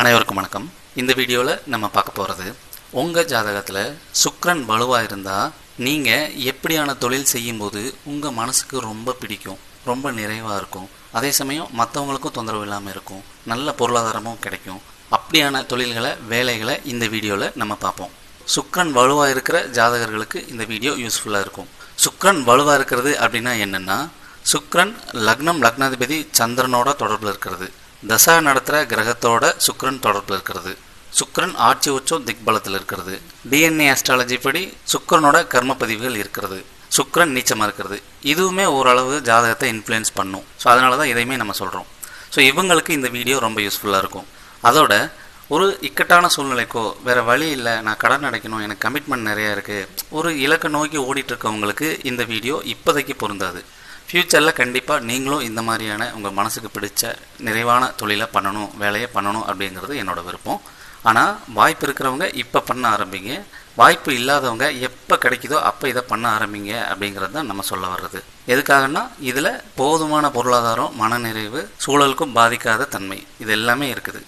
அனைவருக்கும் வணக்கம். இந்த வீடியோவில் நம்ம பார்க்க போகிறது உங்கள் ஜாதகத்தில் சுக்ரன் வலுவாக இருந்தால் நீங்கள் எப்படியான தொழில் செய்யும்போது உங்கள் மனசுக்கு ரொம்ப பிடிக்கும் ரொம்ப நிறைவாக இருக்கும். அதே சமயம் மற்றவங்களுக்கும் தொந்தரவு இல்லாமல் இருக்கும் நல்ல பொருளாதாரமும் கிடைக்கும். அப்படியான தொழில்களை வேலைகளை இந்த வீடியோவில் நம்ம பார்ப்போம். சுக்ரன் வலுவாக இருக்கிற ஜாதகர்களுக்கு இந்த வீடியோ யூஸ்ஃபுல்லாக இருக்கும். சுக்ரன் வலுவாக இருக்கிறது அப்படின்னா என்னென்னா சுக்ரன் லக்னம் லக்னாதிபதி சந்திரனோட தொடர்பில் இருக்கிறது. தசா நடத்துகிற கிரகத்தோட சுக்ரன் தொடர்பில் இருக்கிறது. சுக்ரன் ஆட்சி உச்சம் திக்பலத்தில் இருக்கிறது. டிஎன்ஏ அஸ்ட்ராலஜி படி சுக்ரனோட கர்ம பதிவுகள் இருக்கிறது. சுக்ரன் நீச்சமாக இருக்கிறது. இதுவுமே ஓரளவு ஜாதகத்தை இன்ஃப்ளூயன்ஸ் பண்ணும். ஸோ அதனால தான் இதையுமே நம்ம சொல்கிறோம் ஸோ இவங்களுக்கு இந்த வீடியோ ரொம்ப யூஸ்ஃபுல்லாக இருக்கும். அதோட ஒரு இக்கட்டான சூழ்நிலைக்கோ வேறு வழி இல்லை நான் கடன் அடைக்கணும் எனக்கு கமிட்மெண்ட் நிறையா இருக்குது ஒரு இலக்கை நோக்கி ஓடிட்டு இருக்கவங்களுக்கு இந்த வீடியோ இப்போதைக்கு பொருந்தாது. ஃப்யூச்சரில் கண்டிப்பாக நீங்களும் இந்த மாதிரியான உங்கள் மனசுக்கு பிடிச்ச நிறைவான தொழிலை பண்ணணும் வேலையை பண்ணணும் அப்படிங்கிறது என்னோடய விருப்பம். ஆனால் வாய்ப்பு இருக்கிறவங்க இப்போ பண்ண ஆரம்பிங்க. வாய்ப்பு இல்லாதவங்க எப்போ கிடைக்குதோ அப்போ இதை பண்ண ஆரம்பிங்க அப்படிங்கிறது தான் நம்ம சொல்ல வர்றது. எதுக்காகன்னா இதில் போதுமான பொருளாதாரம் மனநிறைவு சூழலுக்கும் பாதிக்காத தன்மை இது எல்லாமே இருக்குது.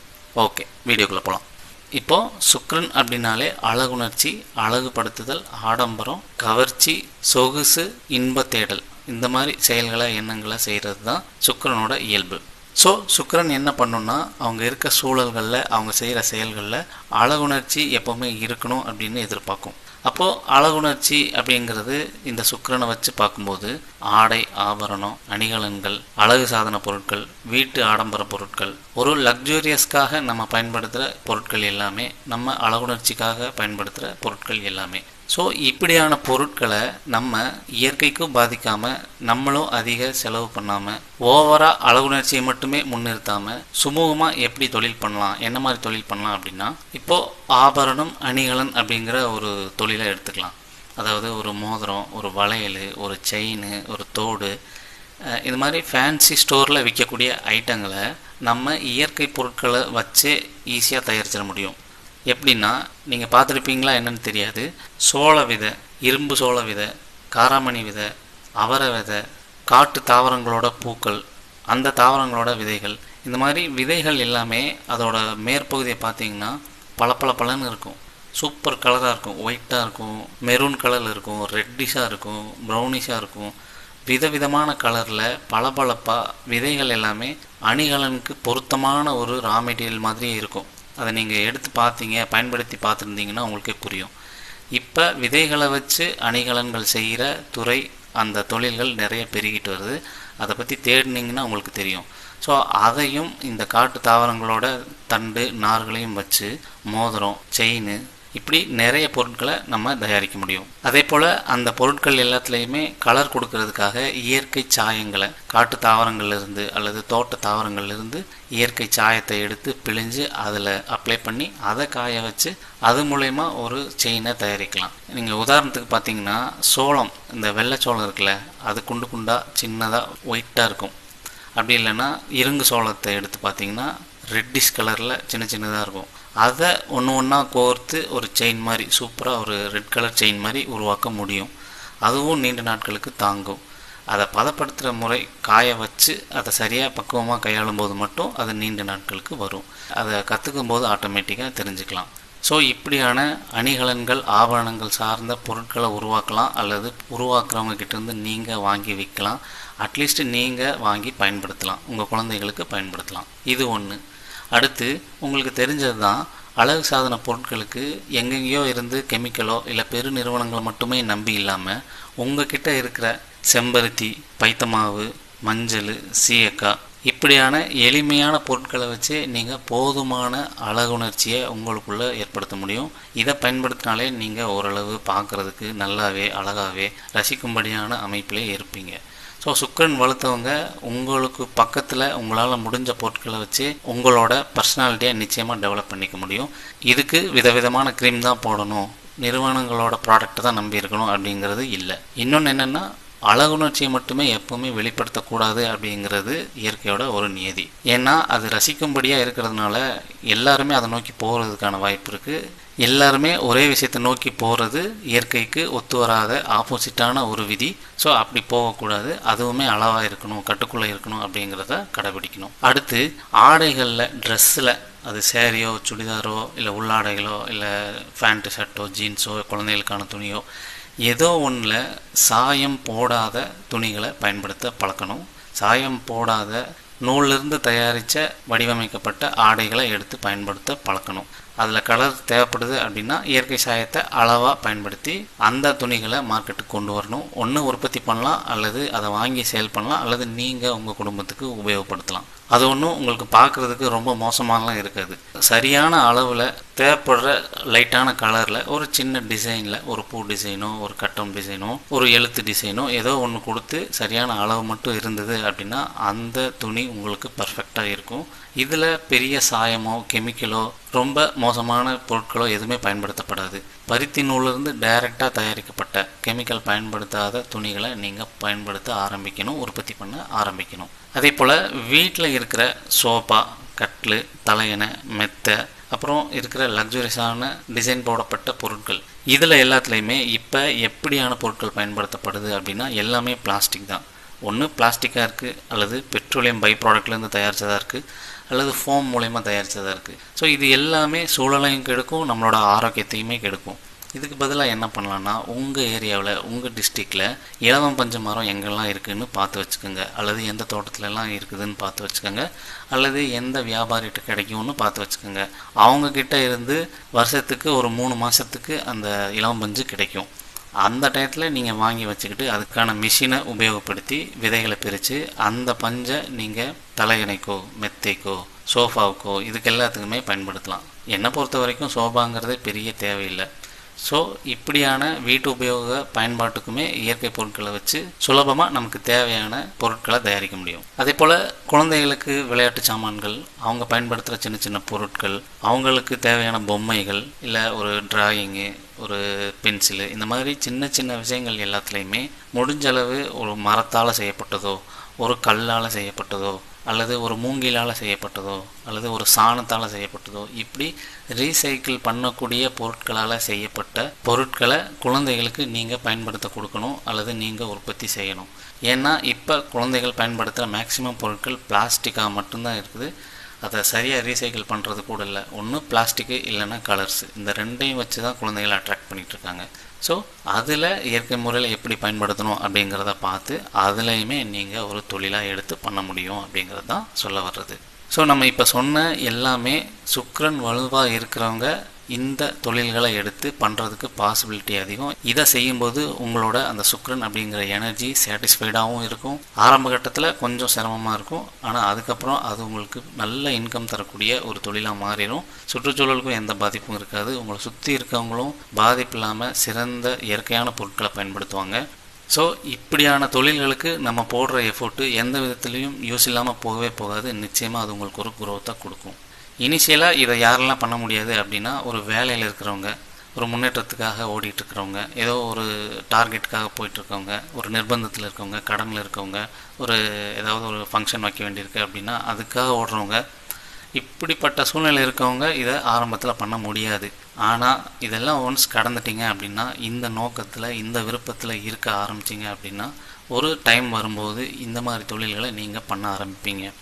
ஓகே வீடியோக்குள்ளே போகலாம் இப்போது சுக்ரன் அப்படின்னாலே அழகுணர்ச்சி அழகுபடுத்துதல் ஆடம்பரம் கவர்ச்சி சொகுசு இன்ப தேடல். இந்த மாதிரி செயல்களை எண்ணங்களை செய்கிறது தான் சுக்கரனோட இயல்பு. ஸோ சுக்கரன் என்ன பண்ணுன்னா அவங்க இருக்க சூழல்களில் அவங்க செய்கிற செயல்களில் அழகுணர்ச்சி எப்போவுமே இருக்கணும் அப்படின்னு எதிர்பார்க்கும். அப்போது அழகுணர்ச்சி அப்படிங்கிறது இந்த சுக்கிரனை வச்சு பார்க்கும்போது ஆடை ஆபரணம் அணிகலன்கள் அழகு சாதன பொருட்கள் வீட்டு ஆடம்பர பொருட்கள் ஒரு லக்ஸூரியஸ்க்காக நம்ம பயன்படுத்துகிற பொருட்கள் எல்லாமே நம்ம அழகுணர்ச்சிக்காக பயன்படுத்துகிற பொருட்கள் எல்லாமே. ஸோ இப்படியான பொருட்களை நம்ம இயற்கைக்கும் பாதிக்காமல் நம்மளும் அதிக செலவு பண்ணாமல் ஓவராக அழகுணர்ச்சியை மட்டுமே முன்னிறுத்தாமல் சுமூகமாக எப்படி தொழில் பண்ணலாம் என்ன மாதிரி தொழில் பண்ணலாம் அப்படின்னா இப்போது ஆபரணம் அணிகலன் அப்படிங்கிற ஒரு தொழிலை எடுத்துக்கலாம். அதாவது ஒரு மோதிரம் ஒரு வளையல் ஒரு செயின் ஒரு தோடு இது மாதிரி ஃபேன்சி ஸ்டோரில் விற்கக்கூடிய ஐட்டங்களை நம்ம இயற்கை பொருட்களை வச்சு ஈஸியாக தயாரிச்சிட முடியும். எப்படின்னா நீங்கள் பார்த்துருப்பீங்களா என்னன்னு தெரியாது. சோள விதை இரும்பு சோள விதை காராமணி விதை அவரை விதை காட்டு தாவரங்களோட பூக்கள் அந்த தாவரங்களோட விதைகள். இந்த மாதிரி விதைகள் எல்லாமே அதோட மேற்பகுதியை பார்த்தீங்கன்னா பல பலன்னு இருக்கும். சூப்பர் கலராக இருக்கும். ஒயிட்டாக இருக்கும். மெரூன் கலரில் இருக்கும். ரெட்டிஷாக இருக்கும். ப்ரௌனிஷாக இருக்கும். விதவிதமான கலரில் பளபளப்பாக விதைகள் எல்லாமே அணிகலனுக்கு பொருத்தமான ஒரு ரா மெட்டீரியல் மாதிரி இருக்கும். அதை நீங்கள் எடுத்து பார்த்தீங்க பயன்படுத்தி பார்த்துருந்தீங்கன்னா உங்களுக்கே புரியும். இப்போ விதைகளை வச்சு அணிகலன்கள் செய்கிற துறை அந்த தொழில்கள் நிறைய பெருகிட்டு வருது. அதை பற்றி தேடினீங்கன்னா உங்களுக்கு தெரியும். ஸோ அதையும் இந்த காட்டு தாவரங்களோட தண்டு நார்களையும் வச்சு மோதிரம் செயின் இப்படி நிறைய பொருட்களை நம்ம தயாரிக்க முடியும். அதே போல் அந்த பொருட்கள் எல்லாத்துலேயுமே கலர் கொடுக்கறதுக்காக இயற்கை சாயங்களை காட்டு தாவரங்கள்லேருந்து அல்லது தோட்ட தாவரங்கள்லேருந்து இயற்கை சாயத்தை எடுத்து பிழிஞ்சு அதில் அப்ளை பண்ணி அதை காய வச்சு அது மூலயமா ஒரு செயினை தயாரிக்கலாம். நீங்கள் உதாரணத்துக்கு பார்த்தீங்கன்னா சோளம் இந்த வெள்ளை சோளம் இருக்குல்ல அது குண்டு குண்டாக சின்னதாக ஒயிட்டாக இருக்கும். அப்படி இல்லைன்னா இருங்கு சோளத்தை எடுத்து பார்த்தீங்கன்னா ரெட்டிஷ் கலரில் சின்ன சின்னதாக இருக்கும். அதை ஒன்று ஒன்றா கோர்த்து ஒரு செயின் மாதிரி சூப்பராக ஒரு ரெட் கலர் செயின் மாதிரி உருவாக்க முடியும். அதுவும் நீண்ட நாட்களுக்கு தாங்கும். அதை பதப்படுத்துகிற முறை காய வச்சு அதை சரியாக பக்குவமாக கையாளும் போது மட்டும் அது நீண்ட நாட்களுக்கு வரும். அதை கற்றுக்கும் போது ஆட்டோமேட்டிக்காக தெரிஞ்சுக்கலாம். ஸோ இப்படியான அணிகலன்கள் ஆபரணங்கள் சார்ந்த பொருட்களை உருவாக்கலாம் அல்லது உருவாக்குறவங்க கிட்டேருந்து நீங்கள் வாங்கி விற்கலாம். அட்லீஸ்ட் நீங்கள் வாங்கி பயன்படுத்தலாம். உங்கள் குழந்தைகளுக்கு பயன்படுத்தலாம். இது ஒன்று அடுத்து உங்களுக்கு தெரிஞ்சது தான் அழகு சாதன பொருட்களுக்கு எங்கெங்கேயோ இருந்து கெமிக்கலோ இல்லை பெரு நிறுவனங்களை மட்டுமே நம்பி இல்லாமல் உங்ககிட்ட இருக்கிற செம்பருத்தி பைத்தமாவு மஞ்சள் சீயக்காய் இப்படியான எளிமையான பொருட்களை வச்சு நீங்கள் போதுமான அழகுணர்ச்சியை உங்களுக்குள்ளே ஏற்படுத்த முடியும். இதை பயன்படுத்தினாலே நீங்கள் ஓரளவு பார்க்குறதுக்கு நல்லாவே அழகாகவே ரசிக்கும்படியான அமைப்பிலே இருப்பீங்க. ஸோ சுக்கரன் வளர்த்தவங்க உங்களுக்கு பக்கத்தில் உங்களால் முடிஞ்ச பொருட்களை வச்சு உங்களோட பர்சனாலிட்டியை நிச்சயமாக டெவலப் பண்ணிக்க முடியும். இதுக்கு விதவிதமான க்ரீம் தான் போடணும். நிறுவனங்களோட ப்ராடக்ட்டை தான் நம்பி இருக்கணும் அப்படிங்கிறது இல்லை. இன்னொன்று என்னென்னா அழகுணர்ச்சியை மட்டுமே எப்பவுமே வெளிப்படுத்தக்கூடாது அப்படிங்கிறது இயற்கையோட ஒரு நியதி. ஏன்னா அது ரசிக்கும்படியாக இருக்கிறதுனால எல்லாருமே அதை நோக்கி போகிறதுக்கான வாய்ப்பு இருக்குது எல்லாருமே ஒரே விஷயத்தை நோக்கி போகிறது இயற்கைக்கு ஒத்து வராத ஆப்போசிட்டான ஒரு விதி. ஸோ அப்படி போகக்கூடாது. அதுவுமே அளவாக இருக்கணும் கட்டுக்குள்ளே இருக்கணும் அப்படிங்கிறத கடைபிடிக்கணும். அடுத்து ஆடைகளில் ட்ரெஸ்ஸில் அது சேரீயோ சுடிதாரோ இல்லை உள்ளாடைகளோ இல்லை ஃபேண்ட்டு ஷர்ட்டோ ஜீன்ஸோ குழந்தைகளுக்கான துணியோ ஏதோ ஒன்றில் சாயம் போடாத துணிகளை பயன்படுத்த பழக்கணும். சாயம் போடாத நூலிருந்து தயாரித்த வடிவமைக்கப்பட்ட ஆடைகளை எடுத்து பயன்படுத்த பழக்கணும். அதில் கலர் தேவைப்படுது அப்படின்னா இயற்கை சாயத்தை அளவாக பயன்படுத்தி அந்த துணிகளை மார்க்கெட்டுக்கு கொண்டு வரணும். ஒன்று உற்பத்தி பண்ணலாம் அல்லது அதை வாங்கி சேல் பண்ணலாம் அல்லது நீங்கள் உங்கள் குடும்பத்துக்கு உபயோகப்படுத்தலாம். அது ஒன்றும் உங்களுக்கு பார்க்குறதுக்கு ரொம்ப மோசமாகலாம் இருக்காது. சரியான அளவில் தேவைப்படுற லைட்டான கலரில் ஒரு சின்ன டிசைனில் ஒரு பூ டிசைனோ ஒரு கட்டம் டிசைனோ ஒரு எழுத்து டிசைனோ ஏதோ ஒன்று கொடுத்து சரியான அளவு மட்டும் இருந்தது அப்படின்னா அந்த துணி உங்களுக்கு பர்ஃபெக்டாக இருக்கும். இதில் பெரிய சாயமோ கெமிக்கலோ ரொம்ப மோசமான பொருட்களோ எதுவுமே பயன்படுத்தப்படாது. பருத்தி நூலிருந்து டைரெக்டாக தயாரிக்கப்பட்ட கெமிக்கல் பயன்படுத்தாத துணிகளை நீங்கள் பயன்படுத்த ஆரம்பிக்கணும் உற்பத்தி பண்ண ஆரம்பிக்கணும். அதே போல் வீட்டில் இருக்கிற சோஃபா கட்லு தலையணை மெத்தை அப்புறம் இருக்கிற லக்ஸுரியஸான டிசைன் போடப்பட்ட பொருட்கள் இதில் எல்லாத்துலேயுமே இப்போ எப்படியான பொருட்கள் பயன்படுத்தப்படுது அப்படின்னா எல்லாமே பிளாஸ்டிக் தான். ஒன்று பிளாஸ்டிக்காக இருக்குது அல்லது பெட்ரோலியம் பை ப்ராடக்ட்லேருந்து தயாரித்ததாக இருக்குது அல்லது ஃபோம் மூலயமா தயாரித்ததாக இருக்குது ஸோ இது எல்லாமே சூழலையும் கெடுக்கும் நம்மளோட ஆரோக்கியத்தையுமே கெடுக்கும். இதுக்கு பதிலாக என்ன பண்ணலான்னா உங்கள் ஏரியாவில் உங்கள் டிஸ்ட்ரிக்டில் இலவம் பஞ்சு மரம் எங்கெல்லாம் இருக்குதுன்னு பார்த்து வச்சுக்கோங்க. அல்லது எந்த தோட்டத்துலலாம் இருக்குதுன்னு பார்த்து வச்சுக்கோங்க. அல்லது எந்த வியாபாரிகிட்ட கிடைக்கும்னு பார்த்து வச்சுக்கோங்க. அவங்கக்கிட்ட இருந்து வருஷத்துக்கு ஒரு மூணு மாதத்துக்கு அந்த இலவம் பஞ்சு கிடைக்கும். அந்த டயத்தில் நீங்கள் வாங்கி வச்சுக்கிட்டு அதுக்கான மிஷினை உபயோகப்படுத்தி விதைகளை பிரித்து அந்த பஞ்சை நீங்கள் தலையணைக்கோ மெத்தைக்கோ சோஃபாவுக்கோ இதுக்கு எல்லாத்துக்குமே பயன்படுத்தலாம். என்னை பொறுத்த வரைக்கும் சோஃபாங்கிறதே பெரிய தேவையில்லை. ஸோ இப்படியான வீட்டு உபயோக பயன்பாட்டுக்குமே இயற்கை பொருட்களை வச்சு சுலபமாக நமக்கு தேவையான பொருட்களை தயாரிக்க முடியும். அதே போல் குழந்தைகளுக்கு விளையாட்டு சாமான்கள் அவங்க பயன்படுத்துகிற சின்ன சின்ன பொருட்கள் அவங்களுக்கு தேவையான பொம்மைகள் இல்லை ஒரு டிராயிங்கு ஒரு பென்சிலு இந்த மாதிரி சின்ன சின்ன விஷயங்கள் எல்லாத்துலேயுமே முடிஞ்ச அளவு ஒரு மரத்தால் செய்யப்பட்டதோ ஒரு கல்லால் செய்யப்பட்டதோ அல்லது ஒரு மூங்கிலால் செய்யப்பட்டதோ அல்லது ஒரு சாணத்தால் செய்யப்பட்டதோ இப்படி ரீசைக்கிள் பண்ணக்கூடிய பொருட்களால் செய்யப்பட்ட பொருட்களை குழந்தைகளுக்கு நீங்கள் பயன்படுத்த கொடுக்கணும் அல்லது நீங்கள் உற்பத்தி செய்யணும். ஏன்னா இப்போ குழந்தைகள் பயன்படுத்துகிற மேக்சிமம் பொருட்கள் பிளாஸ்டிக்காக மட்டும்தான் இருக்குது. அதை சரியாக ரீசைக்கிள் பண்ணுறது கூட இல்லை. ஒன்று பிளாஸ்டிக்கு இல்லைன்னா கலர்ஸ் இந்த ரெண்டையும் வச்சு தான் குழந்தைகளை அட்ராக்ட் பண்ணிகிட்ருக்காங்க ஸோ அதில் இயற்கை முறையில் எப்படி பயன்படுத்தணும் அப்படிங்கிறத பார்த்து அதுலேயுமே நீங்கள் ஒரு தொழிலாக எடுத்து பண்ண முடியும் அப்படிங்கிறது தான் சொல்ல வர்றது. ஸோ நம்ம இப்போ சொன்ன எல்லாமே சுக்ரன் வலுவாக இருக்கிறவங்க இந்த தொழில்களை எடுத்து பண்ணுறதுக்கு பாசிபிலிட்டி அதிகம். இதை செய்யும்போது உங்களோட அந்த சுக்ரன் அப்படிங்கிற எனர்ஜி சாட்டிஸ்ஃபைடாகவும் இருக்கும். ஆரம்ப கட்டத்தில் கொஞ்சம் சிரமமாக இருக்கும். ஆனால் அதுக்கப்புறம் அது உங்களுக்கு நல்ல இன்கம் தரக்கூடிய ஒரு தொழிலாக மாறிடும். சுற்றுச்சூழலுக்கும் எந்த பாதிப்பும் இருக்காது. உங்களை சுற்றி இருக்கவங்களும் பாதிப்பு இல்லாமல் சிறந்த இயற்கையான பொருட்களை பயன்படுத்துவாங்க. ஸோ இப்படியான தொழில்களுக்கு நம்ம போடுற எஃபோர்ட்டு எந்த விதத்துலேயும் யூஸ் இல்லாமல் போகவே போகாது. நிச்சயமாக அது உங்களுக்கு ஒரு குரோத்தாக கொடுக்கும். இனிஷியலாக இதை யாரெல்லாம் பண்ண முடியாது அப்படின்னா ஒரு வேலையில் இருக்கிறவங்க ஒரு முன்னேற்றத்துக்காக ஓடிட்டுருக்கிறவங்க ஏதோ ஒரு டார்கெட்டுக்காக போயிட்டுருக்கவங்க ஒரு நிர்பந்தத்தில் இருக்கவங்க கடனில் இருக்கவங்க ஒரு ஏதாவது ஒரு ஃபங்க்ஷன் வைக்க வேண்டியிருக்கு அப்படின்னா அதுக்காக ஓடுறவங்க இப்படிப்பட்ட சூழ்நிலை இருக்கவங்க இதை ஆரம்பத்தில் பண்ண முடியாது. ஆனால் இதெல்லாம் ஒன்ஸ் கடந்துட்டீங்க அப்படின்னா இந்த நோக்கத்தில் இந்த விருப்பத்தில் இருக்க ஆரம்பிச்சிங்க அப்படின்னா ஒரு டைம் வரும்போது இந்த மாதிரி தொழில்களை நீங்கள் பண்ண ஆரம்பிப்பீங்க.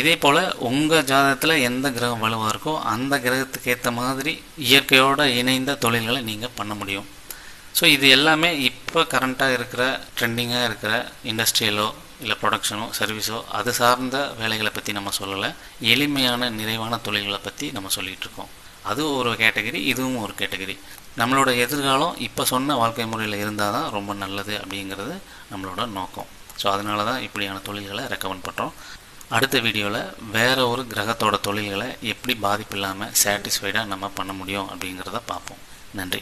இதே போல் உங்கள் ஜாதகத்தில் எந்த கிரகம் வலுவாக இருக்கோ அந்த கிரகத்துக்கு ஏற்ற மாதிரி இயற்கையோடு இணைந்த தொழில்களை நீங்கள் பண்ண முடியும். ஸோ இது எல்லாமே இப்போ கரண்ட்டாக இருக்கிற ட்ரெண்டிங்காக இருக்கிற இண்டஸ்ட்ரியலோ இல்லை ப்ரொடக்ஷனோ சர்வீஸோ அது சார்ந்த வேலைகளை பற்றி நம்ம சொல்லலை. எளிமையான நிறைவான தொழில்களை பற்றி நம்ம சொல்லிகிட்டு இருக்கோம். அது ஒரு கேட்டகரி இதுவும் ஒரு கேட்டகரி நம்மளோட எதிர்காலம் இப்போ சொன்ன வாழ்க்கை முறையில் இருந்தால் தான் ரொம்ப நல்லது அப்படிங்கிறது நம்மளோட நோக்கம். ஸோ அதனால தான் இப்படியான தொழில்களை ரெக்கமெண்ட் பண்ணுறோம் அடுத்த வீடியோவில் வேறு ஒரு கிரகத்தோட தொழில்களை எப்படி பாதிப்பு இல்லாமல் சாட்டிஸ்ஃபைடாக நம்ம பண்ண முடியும் அப்படிங்கிறத பார்ப்போம். நன்றி.